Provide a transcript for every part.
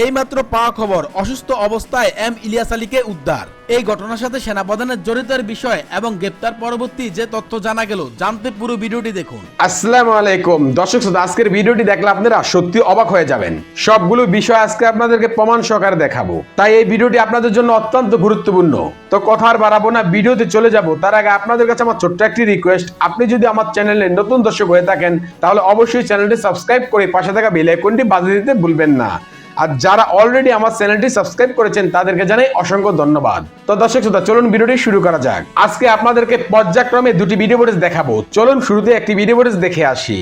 এইমাত্র পাওয়া খবর, অসুস্থ অবস্থায় এম ইলিয়াস আলীকে উদ্ধার। এই ঘটনার সাথে সেনাপ্রধানের জড়িতের বিষয় এবং গ্রেপ্তার পরবর্তী যে তথ্য জানা গেল, জানতে পুরো ভিডিওটি দেখুন। আসসালামু আলাইকুম। দর্শক শ্রোতা, আজকের ভিডিওটি দেখলে আপনারা সত্যি অবাক হয়ে যাবেন। সবগুলো বিষয় আজকে আপনাদেরকে প্রমাণ সহকারে দেখাবো। তাই এই ভিডিওটি আপনাদের জন্য অত্যন্ত গুরুত্বপূর্ণ। তো কথা আর বাড়াবো না, ভিডিওতে চলে যাব। তার আগে আপনাদের কাছে আমার ছোট্ট একটি রিকোয়েস্ট আপনি যদি আমার চ্যানেলে নতুন দর্শক হয়ে থাকেন, তাহলে অবশ্যই চ্যানেলটি সাবস্ক্রাইব করে পাশে থাকা বেল আইকনটি বাজিয়ে দিতে ভুলবেন না। আর যারা অলরেডি আমার চ্যানেলটি সাবস্ক্রাইব করেছেন, তাদেরকে জানাই অসংখ্য ধন্যবাদ। তো দর্শক শ্রোতা, চলুন ভিডিওটি শুরু করা যাক। আজকে আপনাদেরকে পর্যায়ক্রমে দুটি ভিডিও ফুটেজ দেখাবো। চলুন শুরুতে একটি ভিডিও ফুটেজ দেখে আসি।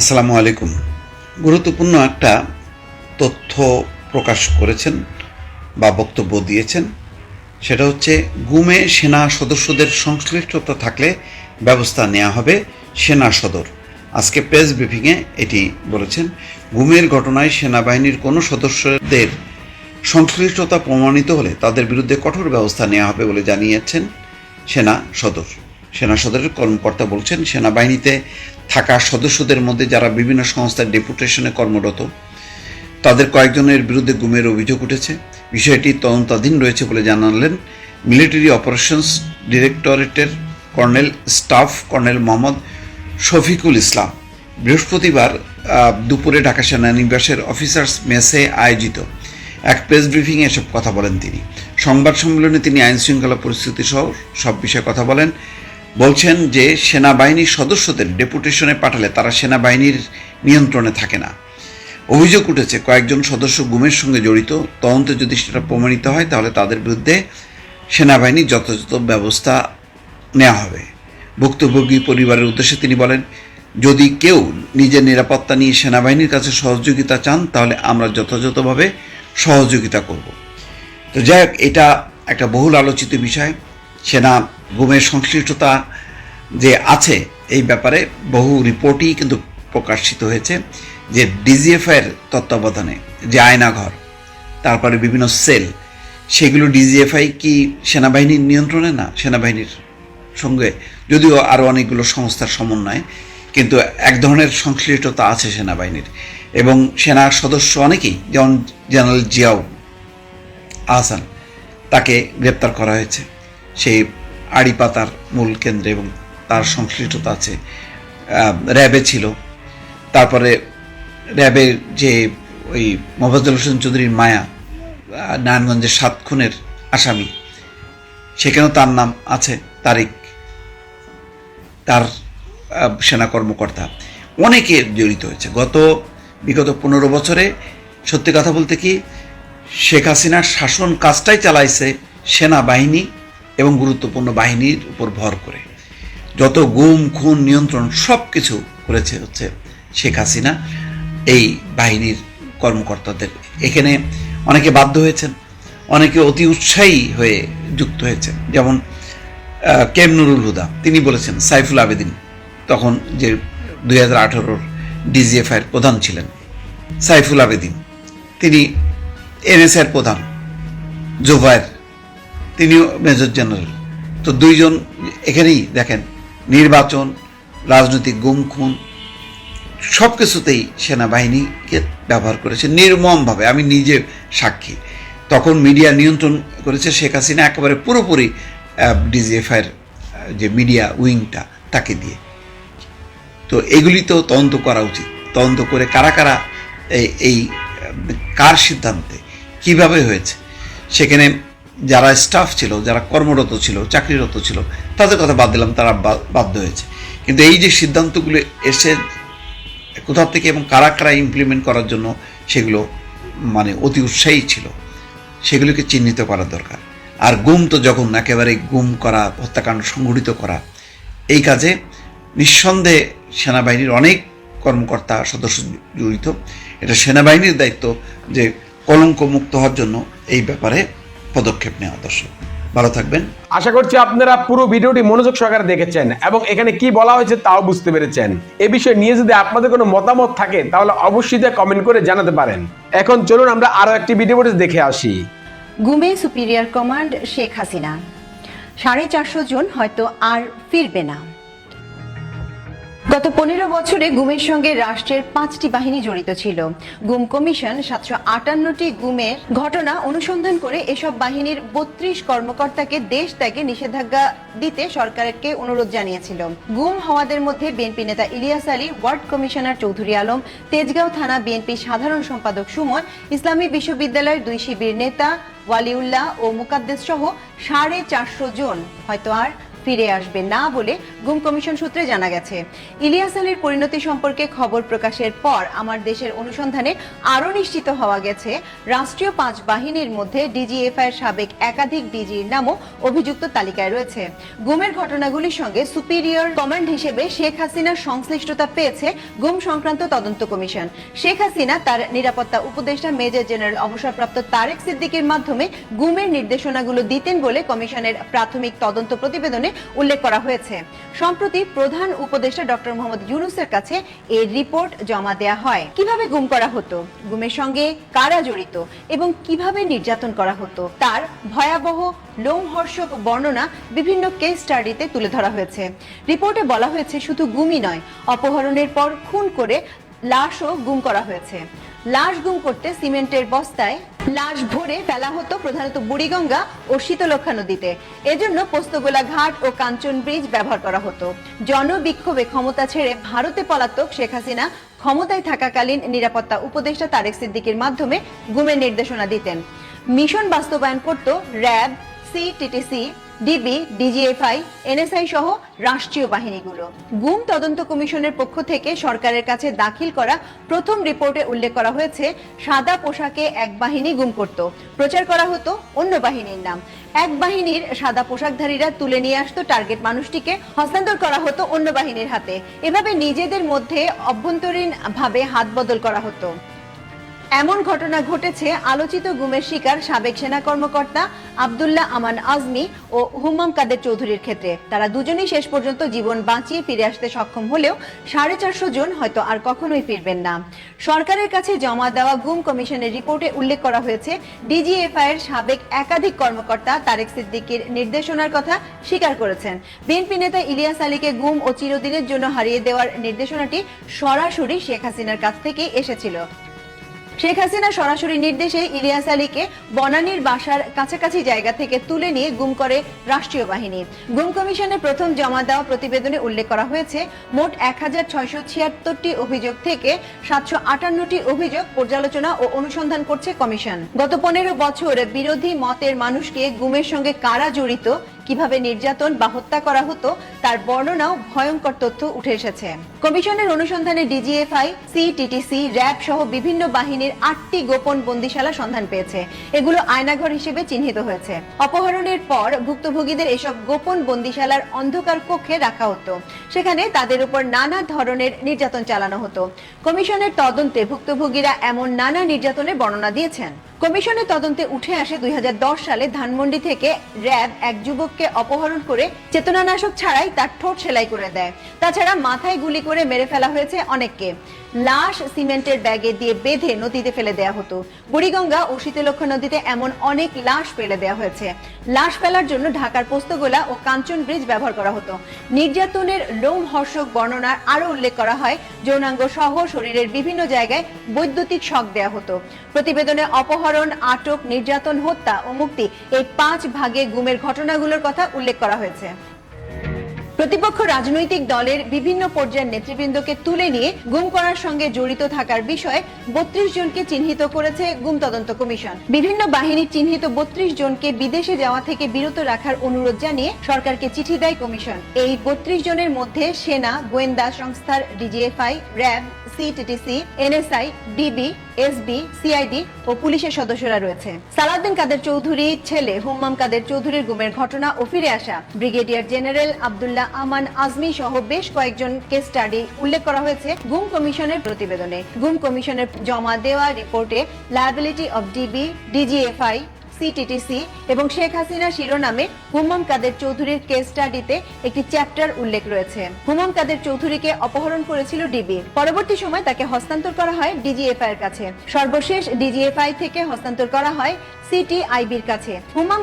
আসসালামু আলাইকুম। গুরুত্বপূর্ণ একটা তথ্য প্রকাশ করেছেন বা বক্তব্য দিয়েছেন। সেটা হচ্ছে, গুমে সেনা সদস্যদের সংশ্লিষ্টতা থাকলে ব্যবস্থা নেওয়া হবে সেনা সদর। আজকে প্রেস ব্রিফিংয়ে এটি বলেছেন। গুমের ঘটনায় সেনাবাহিনীর কোনো সদস্যদের সংশ্লিষ্টতা প্রমাণিত হলে তাদের বিরুদ্ধে কঠোর ব্যবস্থা নেওয়া হবে বলে জানিয়েছেন সেনা সদর। সেনা সদরের কর্মকর্তা বলছেন, সেনাবাহিনীতে থাকা সদস্যদের মধ্যে যারা বিভিন্ন সংস্থার ডেপুটেশনে কর্মরত, তাদের কয়েকজনের বিরুদ্ধে গুমের অভিযোগ উঠেছে। বিষয়টি তদন্তাধীন রয়েছে বলে জানালেন military operations ডিরেক্টরেটের colonel staff colonel Mohammad Shafiqul Islam. বৃহস্পতিবার দুপুরে ঢাকা সেনানিবাসের অফিসার্স মেসে আয়োজিত এক প্রেস ব্রিফিংয়ে এসব কথা বলেন তিনি। সংবাদ সম্মেলনে তিনি আইন শৃঙ্খলা পরিস্থিতি সহ সব বিষয়ে কথা বলেন। বলছেন যে, সেনাবাহিনীর সদস্যদের ডেপুটেশনে পাঠালে তারা সেনাবাহিনীর নিয়ন্ত্রণে থাকে না। অভিযোগ উঠেছে, কয়েকজন সদস্য গুমের সঙ্গে জড়িত। তদন্তে যদি সেটা প্রমাণিত হয়, তাহলে তাদের বিরুদ্ধে সেনাবাহিনীর যথাযথ ব্যবস্থা নেওয়া হবে। ভুক্তভোগী পরিবারের উদ্দেশ্যে তিনি বলেন যদি কেউ নিজের নিরাপত্তা নিয়ে সেনাবাহিনীর কাছে সহযোগিতা চান, তাহলে আমরা যথাযথভাবে সহযোগিতা করব। তো যাই হোক, এটা একটা বহুল আলোচিত বিষয়। সেনা গুমের সংশ্লিষ্টতা যে আছে এই ব্যাপারে বহু রিপোর্টই কিন্তু প্রকাশিত হয়েছে যে ডিজিএফের তত্ত্বাবধানে যে আয়নাঘর, তারপরে বিভিন্ন সেল, সেগুলো ডিজিএফআই কি সেনাবাহিনীর নিয়ন্ত্রণে না সেনাবাহিনীর সঙ্গে? যদিও আরও অনেকগুলো সংস্থার সমন্বয়। কিন্তু এক ধরনের সংশ্লিষ্টতা আছে সেনাবাহিনীর। এবং সেনার সদস্য অনেকেই, যেমন জেনারেল জিয়াও আহসান, তাকে গ্রেপ্তার করা হয়েছে। সেই আড়িপাতার মূল কেন্দ্রে এবং তার সংশ্লিষ্টতা আছে। র্যাবে ছিল। তারপরে র্যাবের যে ওই মোফাজ্জল হোসেন চৌধুরীর মায়া নারায়ণগঞ্জের সাত খুনের আসামি, সেখানেও তার নাম আছে তারিক তার সেনা কর্মকর্তা। অনেকে জড়িত হয়েছে। গত বিগত পনেরো বছরে সত্যি কথা বলতে কি, শেখ হাসিনার শাসন কাজটাই চালাইছে সেনাবাহিনী এবং গুরুত্বপূর্ণ বাহিনীর উপর ভর করে। যত গুম, খুন, নিয়ন্ত্রণ সব কিছু করেছে হচ্ছে শেখ হাসিনা এই বাহিনীর কর্মকর্তাদের। এখানে অনেকে বাধ্য হয়েছেন, অনেকে অতি উৎসাহী হয়ে যুক্ত হয়েছেন। যেমন কেম নুরুল হুদা, তিনি বলেছেন, সাইফুল আবেদিন তখন যে দুই হাজার আঠারোর ডিজিএফআইয়ের প্রধান ছিলেন, সাইফুল আবেদিন। তিনি এনএসআর প্রধান জোভায়ের তিনিও মেজর জেনারেল। তো দুইজন এখানেই দেখেন, নির্বাচন, রাজনৈতিক গুম খুন সব কিছুতেই সেনাবাহিনীকে ব্যবহার করেছে নির্মমভাবে। আমি নিজে সাক্ষী। তখন মিডিয়া নিয়ন্ত্রণ করেছে শেখ হাসিনা, একেবারে পুরোপুরি ডিজিএফআইয়ের যে মিডিয়া উইংটা, তাকে দিয়ে। তো এগুলি তো তদন্ত করা উচিত। তদন্ত করে কারা কারা এই- কার সিদ্ধান্তে, কীভাবে হয়েছে? সেখানে যারা স্টাফ ছিল, যারা কর্মরত ছিল, চাকরিরত ছিল, তাদের কথা বাদ দিলাম, তারা বাধ্য হয়েছে। কিন্তু এই যে সিদ্ধান্তগুলো এসে কোথা থেকে এবং কারা কারা ইমপ্লিমেন্ট করার জন্য সেগুলো মানে অতি উৎসাহী ছিল, সেগুলোকে চিহ্নিত করা দরকার। আর গুম তো যখন একেবারে গুম করা, হত্যাকাণ্ড সংঘটিত করা, এই কাজে নিঃসন্দেহে সেনাবাহিনীর অনেক কর্মকর্তা সদস্য জড়িত। এটা সেনাবাহিনীর দায়িত্ব যে কলঙ্ক মুক্ত হওয়ার জন্য এই ব্যাপারে পদক্ষেপ নেওয়া দর্শক। ভালো থাকবেন। আশা করছি আপনারা পুরো ভিডিওটি মনোযোগ সহকারে দেখেছেন এবং এখানে কি বলা হয়েছে তাও বুঝতে পেরেছেন। এ বিষয়ে নিয়ে যদি আপনাদের কোনো মতামত থাকে তাহলে অবশ্যই তা কমেন্ট করে জানাতে পারেন। এখন চলুন আমরা আরও একটি ভিডিও ফুটেজ দেখে আসি। গুমে সুপিরিয়র কমান্ড শেখ হাসিনা। সাড়ে চারশো জন হয়তো আর ফিরবে না। গত পনেরো বছরে গুমের সঙ্গে রাষ্ট্রের পাঁচটি বাহিনী জড়িত ছিল। গুম কমিশন সাতশো আটান্নটি গুমের ঘটনা অনুসন্ধান করে এসব বাহিনীর বত্রিশ কর্মকর্তাকে দেশ ত্যাগে নিষেধাজ্ঞা দিতে সরকারকে অনুরোধ জানিয়েছিল। গুম হওয়াদের মধ্যে বিএনপি নেতা ইলিয়াস আলী, ওয়ার্ড কমিশনার চৌধুরী আলম, তেজগাঁও থানা বিএনপি সাধারণ সম্পাদক সুমন, ইসলামী বিশ্ববিদ্যালয়ের দুই শিবির নেতা ওয়ালিউল্লাহ ও মুকাদ্দেস সহ সাড়ে চারশো জন। হয়তো আর ফিরে আসবে না বলে গুম কমিশন সূত্রে জানা গেছে। ইলিয়াস আলীর পরিণতি সম্পর্কে খবর প্রকাশের পর আমার দেশের অনুসন্ধানে আরও নিশ্চিত হওয়া গেছে, রাষ্ট্রীয় পাঁচ বাহিনীর মধ্যে ডিজিএফআই এর সাবেক একাধিক ডিজির নামও অভিযুক্ত তালিকায় রয়েছে। গুমের ঘটনাগুলির সঙ্গে সুপিরিয়র কমান্ড হিসেবে শেখ হাসিনার সংশ্লিষ্টতা পেয়েছে গুম সংক্রান্ত তদন্ত কমিশন। শেখ হাসিনা তার নিরাপত্তা উপদেষ্টা মেজর জেনারেল অবসরপ্রাপ্ত তারেক সিদ্দিকের মাধ্যমে গুমের নির্দেশনাগুলো দিতেন বলে কমিশনের প্রাথমিক তদন্ত প্রতিবেদনে উল্লেখ করা হয়েছে। সম্প্রতি প্রধান উপদেষ্টা ডক্টর মোহাম্মদ ইউনুসের কাছে এর রিপোর্ট জমা দেয়া হয়। কীভাবে গুম করা হতো? গুমের সঙ্গে কারা জড়িত? এবং কীভাবে নির্যাতন করা হতো? তার ভয়াবহ, লোমহর্ষক বর্ণনা বিভিন্ন কেস স্টাডিতে তুলে ধরা হয়েছে। রিপোর্টে বলা হয়েছে, শুধু গুমই নয়, অপহরণের পর খুন করে লাশও গুম করা হয়েছে। লাশ গুম করতে সিমেন্টের বস্তায় লাশ ভরে ফেলা হতো প্রধানত বুড়িগঙ্গা ও শীতলক্ষা নদীতে। এজন্য পোস্তগোলা ঘাট ও কাঞ্চন ব্রিজ ব্যবহার করা হতো। জনবিক্ষোভে ক্ষমতা ছেড়ে ভারতে পলাতক শেখ হাসিনা ক্ষমতায় থাকাকালীন নিরাপত্তা উপদেষ্টা তারেক সিদ্দিকের মাধ্যমে গুমের নির্দেশনা দিতেন। মিশন বাস্তবায়ন করত RAB CTTC DB, DGFI, NSI সহ রাষ্ট্রীয় বাহিনীগুলো। গুম তদন্ত কমিশনের পক্ষ থেকে সরকারের কাছে দাখিল করা প্রথম রিপোর্টে উল্লেখ করা হয়েছে, সাদা পোশাকে এক বাহিনী গুম করত। প্রচার করা হতো অন্য বাহিনীর নাম। এক বাহিনীর সাদা পোশাকধারীরা তুলে নিয়ে আসতো টার্গেট মানুষটিকে, হস্তান্তর করা হতো অন্য বাহিনীর হাতে। এভাবে নিজেদের মধ্যে অভ্যন্তরীণ ভাবে হাত বদল করা হতো। এমন ঘটনা ঘটেছে, আলোচিত গুমের শিকার সাবেক সেনা কর্মকর্তা আবদুল্লাহ আমান আজমি ও হুম্মাম কাদের চৌধুরীর ক্ষেত্রে। তারা দুজনেই শেষ পর্যন্ত জীবন বাঁচিয়ে ফিরে আসতে সক্ষম হলেও সাড়ে চারশো জন হয়তো আর কখনোই ফিরবেন না। সরকারের কাছে জমা দেওয়া গুম কমিশনের রিপোর্টে উল্লেখ করা হয়েছে ডিজিএফআই এর সাবেক একাধিক কর্মকর্তা তারেক সিদ্দিকির নির্দেশনার কথা স্বীকার করেছেন। বিএনপি নেতা ইলিয়াস আলীকে গুম ও চিরদিনের জন্য হারিয়ে দেওয়ার নির্দেশনাটি সরাসরি শেখ হাসিনার কাছ থেকেই এসেছিল। শেখ হাসিনা সরাসরি নির্দেশে ইলিয়াস আলীকে বনানীর বাসার কাছাকাছি জায়গা থেকে তুলে নিয়ে গুম করে রাষ্ট্রীয় বাহিনী। গুম কমিশনের প্রথম জমা দেওয়া প্রতিবেদনে উল্লেখ করা হয়েছে, মোট এক হাজার অভিযোগ থেকে সাতশো আটান্নটি অভিযোগ পর্যালোচনা ও অনুসন্ধান করছে কমিশন। গত পনেরো বছর বিরোধী মতের মানুষকে গুমের সঙ্গে কারা জড়িত কীভাবে নির্যাতন বা হত্যা করা হতো, তার বর্ণনাও ভয়ঙ্কর তথ্য উঠে এসেছে। কমিশনের অনুসন্ধানে ডিজিএফআই সিটিটিসি র্যাব সহ বিভিন্ন বাহিনীর আটটি গোপন বন্দিশালা সন্ধান পেয়েছে। এগুলো আয়নাঘর হিসেবে চিহ্নিত হয়েছে। অপহরণের পর ভুক্তভোগীদের এসব গোপন বন্দিশালার অন্ধকার কক্ষে রাখা হতো। সেখানে তাদের উপর নানা ধরনের নির্যাতন চালানো হতো। কমিশনের তদন্তে ভুক্তভোগীরা এমন নানা নির্যাতনের বর্ণনা দিয়েছেন। কমিশনের তদন্তে উঠে আসে দুই হাজার দশ সালে ধানমন্ডি থেকে র্যাব এক যুবককে অপহরণ করে চেতনানাশক ছাড়াই তার ঠোঁট সেলাই করে দেয়। তাছাড়া মাথায় গুলি করে মেরে ফেলা হয়েছে অনেককে। লাশ সিমেন্টের ব্যাগে দিয়ে বেঁধে নদীতে ফেলে দেয়া হতো। বুড়িগঙ্গা ও শীতলক্ষ্যা নদীতে এমন অনেক লাশ ফেলে দেওয়া হয়েছে। লাশ ফেলার জন্য ঢাকার পোস্তগোলা ও কাঞ্চন ব্রিজ ব্যবহার করা হতো। নির্যাতনের লোমহর্ষক বর্ণনার আরও উল্লেখ করা হয়, যৌনাঙ্গ সহ শরীরের বিভিন্ন জায়গায় বৈদ্যুতিক শক দেওয়া হতো। প্রতিবেদনে অপহরণ, আটক, নির্যাতন, হত্যা ও মুক্তি এই পাঁচ ভাগে গুমের ঘটনাগুলোর কথা উল্লেখ করা হয়েছে। প্রতিপক্ষ রাজনৈতিক দলের বিভিন্ন পর্যায়ের নেতৃবৃন্দকে তুলে নিয়ে গুম করার সঙ্গে জড়িত থাকার বিষয়ে বত্রিশ জনকে চিহ্নিত করেছে গুম তদন্ত কমিশন। বিভিন্ন বাহিনীর চিহ্নিত বত্রিশ জনকে বিদেশে যাওয়া থেকে বিরত রাখার অনুরোধ জানিয়ে সরকারকে চিঠি দেয় কমিশন। এই বত্রিশ জনের মধ্যে সেনা, গোয়েন্দা সংস্থার, DGFI, RAB, CTTC, NSI, DB SB CID ও পুলিশের সদস্যরা রয়েছে। সালাউদ্দিন কাদের চৌধুরী, ছেলে হুম্মাম কাদের চৌধুরীর গুমের ঘটনা ও ফিরে আসা। ব্রিগেডিয়ার জেনারেল আব্দুল্লাহ আমান আজমি সহ বেশ কয়েকজন কেস স্টাডি উল্লেখ করা হয়েছে গুম কমিশনের প্রতিবেদনে। গুম কমিশনের জমা দেওয়া রিপোর্টে liability of DB DGFI CTTC এবং শেখ হাসিনা শিরোনামে হুমাম কাদের চৌধুরীর কেস স্টাডিতে একটি চ্যাপ্টার উল্লেখ রয়েছে। হুমাম কাদের চৌধুরীকে অপহরণ করেছিল ডিবি পরবর্তী সময় তাকে হস্তান্তর করা হয় ডিজিএফআই এর কাছে। সর্বশেষ ডিজিএফআই থেকে হস্তান্তর করা হয় সিটিআইবির কাছে।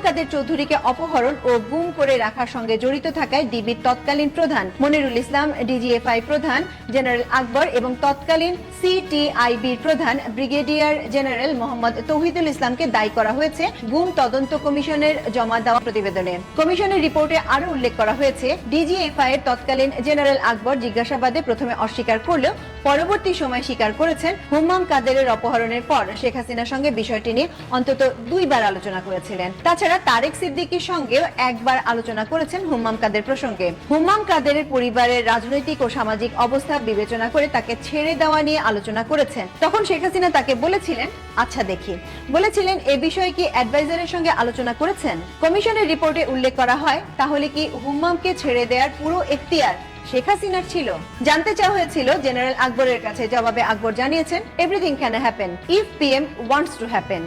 কাদের চৌধুরীকে অপহরণ ও গুম করে রাখার সঙ্গে জড়িত থাকায় ডিবির তৎকালীন প্রধান মনিরুল ইসলাম ডিজিএফআই প্রধান জেনারেল আকবর এবং তৎকালীন সিটিআইবির প্রধান ব্রিগেডিয়ার জেনারেল মোহাম্মদ তৌহিদুল ইসলামকে দায়ী করা হয়েছে। গুম তদন্ত কমিশনের জমা দেওয়া প্রতিবেদনে। কমিশনের রিপোর্টে আরও উল্লেখ করা হয়েছে, ডিজিএফআই এর তৎকালীন জেনারেল আকবর জিজ্ঞাসাবাদে প্রথমে অস্বীকার করলেও পরবর্তী সময় স্বীকার করেছেন হুম্মাম কাদেরের অপহরণের পর শেখ হাসিনার সঙ্গে বিষয়টি নিয়ে অন্তত দুইবার আলোচনা করেছিলেন। তাছাড়া তারেক সিদ্দিকীর সঙ্গেও একবার আলোচনা করেছেন হুম্মাম কাদের প্রসঙ্গে। হুম্মাম কাদেরের পরিবারের রাজনৈতিক ও সামাজিক অবস্থা বিবেচনা করে তাকে ছেড়ে দেওয়া নিয়ে আলোচনা করেছেন। তখন শেখ হাসিনা তাকে বলেছিলেন আচ্ছা দেখি। বলেছিলেন, এ বিষয়ে কি অ্যাডভাইজারের সঙ্গে আলোচনা করেছেন। কমিশনের রিপোর্টে উল্লেখ করা হয়, তাহলে কি হুম্মামকে ছেড়ে দেওয়ার পুরো এখতিয়ার শেখ হাসিনার ছিল? জানতে চাওয়া হয়েছিল জেনারেল আকবরের কাছে, জবাবে আকবর জানিয়েছেন everything can happen if PM wants to happen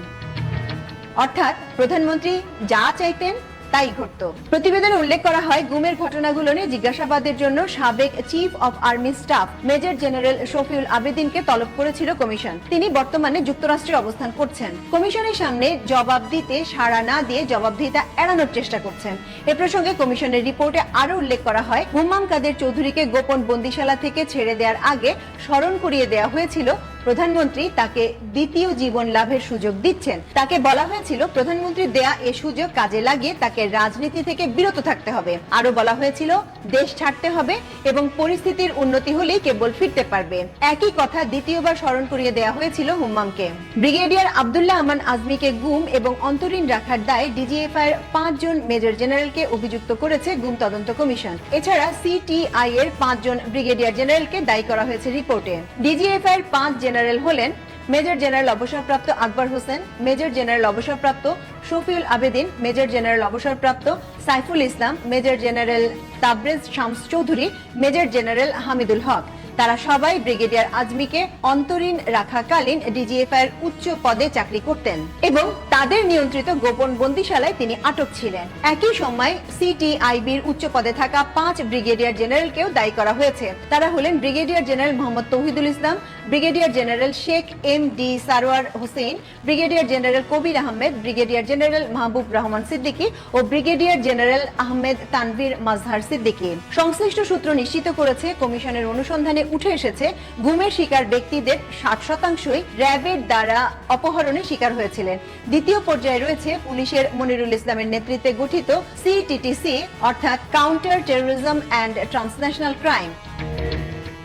অর্থাৎ প্রধানমন্ত্রী যা চাইতেন তাই ঘটত। প্রতিবেদনে উল্লেখ করা হয়, গুমের ঘটনাগুলো নিয়ে জিজ্ঞাসাবাদের জন্য সাবেক chief of army staff major general Shafiul আবেদিনকে তলব করেছিল কমিশন। তিনি বর্তমানে যুক্তরাষ্ট্রে অবস্থান করছেন। কমিশনের সামনে জবাব দিতে সাড়া না দিয়ে জবাবদিহিতা এড়ানোর চেষ্টা করছেন। এ প্রসঙ্গে কমিশনের রিপোর্টে আরও উল্লেখ করা হয় হুম্মাম কাদের চৌধুরীকে গোপন বন্দিশালা থেকে ছেড়ে দেওয়ার আগে স্মরণ করিয়ে দেওয়া হয়েছিল প্রধানমন্ত্রী তাকে দ্বিতীয় জীবন লাভের সুযোগ দিচ্ছেন। তাকে বলা হয়েছিল, প্রধানমন্ত্রী দেয়া এ সুযোগ কাজে লাগিয়ে তাকে রাজনীতি থেকে বিরত থাকতে হবে। আরও বলা হয়েছিল, দেশ ছাড়তে হবে এবং পরিস্থিতির উন্নতি হলেই কেবল ফিরতে পারবে। একই কথা দ্বিতীয়বার স্মরণ করিয়ে দেওয়া হয়েছিল হুম্মামকে। ব্রিগেডিয়ার আব্দুল্লাহ আমান আজমিকে গুম এবং অন্তরীণ রাখার দায় ডিজিএফআই এর পাঁচজন মেজর জেনারেলকে অভিযুক্ত করেছে গুম তদন্ত কমিশন। এছাড়া সিটিআই এর পাঁচজন ব্রিগেডিয়ার জেনারেলকে দায়ী করা হয়েছে রিপোর্টে। ডিজিএফআই এর পাঁচ জেনারেল হলেন মেজর জেনারেল অবসরপ্রাপ্ত আকবর হোসেন, মেজর জেনারেল অবসরপ্রাপ্ত শফিউল আবেদিন, মেজর জেনারেল অবসরপ্রাপ্ত Saiful Islam, major general Tabrez Shams Chowdhury, major general Hamidul Haque. তারা সবাই ব্রিগেডিয়ার আজমিকে অন্তরীণ রাখাকালীন ডিজিএফআই এর উচ্চ পদে চাকরি করতেন এবং তাদের নিয়ন্ত্রিত গোপন বন্দিশালায় তিনি আটক ছিলেন। একই সময় সিটিআইবির উচ্চ পদে থাকা পাঁচ ব্রিগেডিয়ার জেনারেলকেও দায়ী করা হয়েছে। তারা হলেন brigadier general Mohammad Tauhidul Islam brigadier general Sheikh M D Sarwar Hossain, brigadier general Kabir Ahmed, brigadier general Mahbub Rahman Siddiqui ও ব্রিগেডিয়ার জেনারেল আহমেদ তানভীর মাজহার সিদ্দিকী। সংশ্লিষ্ট সূত্র নিশ্চিত করেছে, কমিশনের অনুসন্ধানে উঠে এসেছে গুমের শিকার ব্যক্তিদের ষাট শতাংশই র্যাবের দ্বারা অপহরণের শিকার হয়েছিলেন। দ্বিতীয় পর্যায়ে রয়েছে পুলিশের মনিরুল ইসলামের নেতৃত্বে গঠিত সিটিটিসি, অর্থাৎ counter terrorism and transnational crime.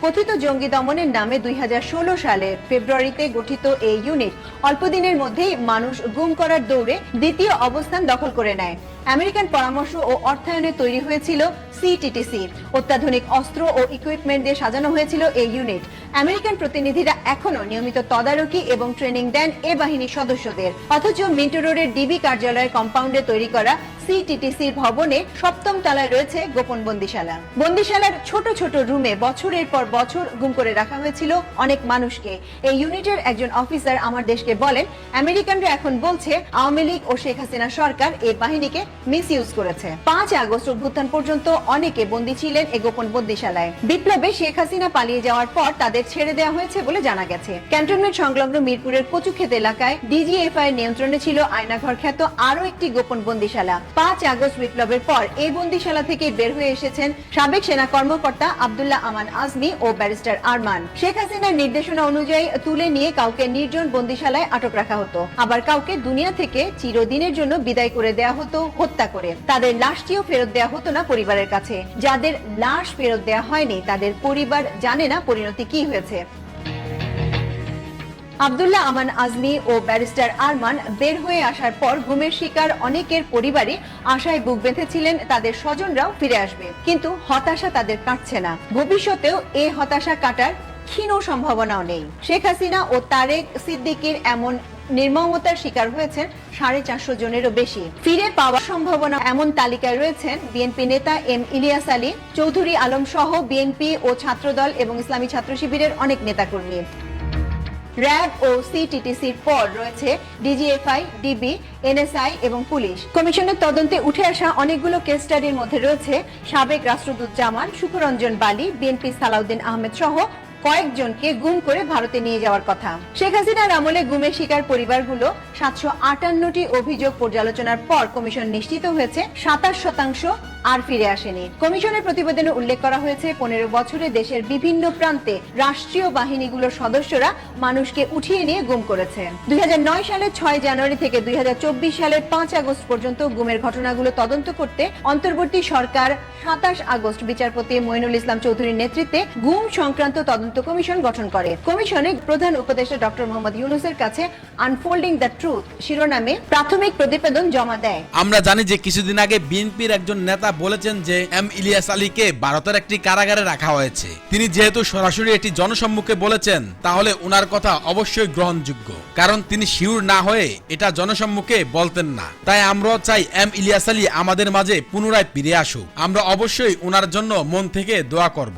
কথিত জঙ্গি দমনের নামে দুই হাজার ষোলো সালে ফেব্রুয়ারিতে গঠিত এই ইউনিট অল্পদিনের মধ্যেই মানুষ গুম করার দৌড়ে দ্বিতীয় অবস্থান দখল করে নেয়। আমেরিকান পরামর্শ ও অর্থায়নে তৈরি হয়েছিল সিটিটিসি অত্যাধুনিক অস্ত্র ও ইকুইপমেন্ট দিয়ে সাজানো হয়েছিল এই ইউনিট আমেরিকান প্রতিনিধিরা এখনও নিয়মিত তদারকি এবং ট্রেনিং দেন এ বাহিনীর সদস্যদের। অথচ মিন্টো রোডের ডিবি কার্যালয়ের কম্পাউন্ডে তৈরি করা সিটিটিসির ভবনে সপ্তম তলায় রয়েছে গোপন বন্দিশালা। বন্দিশালার ছোট ছোট রুমে বছরের পর বছর গুম করে রাখা হয়েছিল অনেক মানুষকে। এই ইউনিটের একজন অফিসার আমার দেশকে বলেন, আমেরিকানরা এখন বলছে, আওয়ামী লীগ ও শেখ হাসিনা সরকার এই বাহিনীকে মিস ইউজ করেছে। পাঁচ আগস্ট অভ্যুত্থান পর্যন্ত অনেকে বন্দী ছিলেন এই গোপন বন্দিশালায়। বিপ্লবে শেখ হাসিনা পালিয়ে যাওয়ার পর তাদের ছেড়ে দেওয়া হয়েছে বলে জানা গেছে। ক্যান্টনমেন্ট সংলগ্ন মিরপুরের কচুক্ষেত এলাকায় ডিজিএফআই নিয়ন্ত্রণে ছিল আয়নাঘর খ্যাত আরও একটি গোপন বন্দিশালা। পাঁচ আগস্ট বিপ্লবের পর এই বন্দিশালা থেকে বের হয়ে এসেছেন সাবেক সেনা কর্মকর্তা আবদুল্লাহ আমান আজমি ও ব্যারিস্টার আরমান। শেখ হাসিনার নির্দেশনা অনুযায়ী তুলে নিয়ে কাউকে নির্জন বন্দিশালায় আটক রাখা হতো। আবার কাউকে দুনিয়া থেকে চিরদিনের জন্য বিদায় করে দেওয়া হতো হত্যা করে। তাদের লাশটিও ফেরত দেওয়া হতো না পরিবারের কাছে। যাদের লাশ ফেরত দেওয়া হয়নি, তাদের পরিবার জানে না পরিণতি কি হয়েছে। আব্দুল্লাহ আমান আজমি ও ব্যারিস্টার আরমান বের হয়ে আসার পর ঘুমের শিকার অনেকের পরিবারে আশায় বুক বেঁধেছিলেন, তাদের স্বজনরাও ফিরে আসবে। কিন্তু হতাশা তাদের কাটছে না। ভবিষ্যতেও এ হতাশা কাটার ক্ষীণ সম্ভাবনাও নেই। শেখ হাসিনা ও তারেক সিদ্দিকির এমন নির্মমতার শিকার হয়েছেন সাড়ে চারশো জনেরও বেশি। ফিরে পাওয়ার সম্ভাবনা এমন তালিকায় রয়েছেন বিএনপি নেতা এম ইলিয়াস আলী, চৌধুরী আলম সহ বিএনপি ও ছাত্রদল এবং ইসলামী ছাত্র শিবিরের অনেক নেতাকর্মী। র্যাব ও সিটিটিসির পর রয়েছে ডিজিএফআই, ডিবি, এনএসআই এবং পুলিশ। কমিশনের তদন্তে উঠে আসা অনেকগুলো কেস স্টাডির মধ্যে রয়েছে সাবেক রাষ্ট্রদূত জামান সুখরঞ্জন বালি, বিএনপি সালাউদ্দিন আহমেদ সহ কয়েকজনকে গুম করে ভারতে নিয়ে যাওয়ার কথা। শেখ হাসিনার আমলে গুমের শিকার পরিবারগুলো সাতশো আটান্নটি অভিযোগ পর্যালোচনার পর কমিশন নিশ্চিত হয়েছে, সাতাশ শতাংশ আর ফিরে আসেনি। কমিশনের প্রতিবেদনে উল্লেখ করা হয়েছে, পনেরো বছরে দেশের বিভিন্ন প্রান্তে রাষ্ট্রীয় বাহিনীগুলোর সদস্যরা মানুষকে উঠিয়ে নিয়ে গুম করেছে। দুই হাজার নয় সালের ছয় জানুয়ারি থেকে দুই হাজার চব্বিশ সালের পাঁচ আগস্ট পর্যন্ত গুমের ঘটনাগুলো তদন্ত করতে অন্তর্বর্তী সরকার সাতাশ আগস্ট বিচারপতি মইনুল ইসলাম চৌধুরীর নেতৃত্বে গুম সংক্রান্ত তদন্ত কমিশন গঠন করে। কমিশনে প্রধান উপদেষ্টা ডক্টর মোহাম্মদ ইউনুসের কাছে আনফোল্ডিং দ্য ট্রুথ শিরোনামে প্রাথমিক প্রতিবেদন জমা দেয়। আমরা জানি যে কিছুদিন আগে বিএনপির একজন নেতা বলেছেন যে এম ইলিয়াস আলীকে ভারতের একটি কারাগারে রাখা হয়েছে। তিনি যেহেতু সরাসরি এটি জনসম্মুখে বলেছেন, তাহলে ওনার কথা অবশ্যই গ্রহণযোগ্য। কারণ তিনি শিউর না হয়ে এটা জনসম্মুখে বলতেন না। তাই আমরাও চাই এম ইলিয়াস আলী আমাদের মাঝে পুনরায় ফিরে আসুক। আমরা অবশ্যই ওনার জন্য মন থেকে দোয়া করব।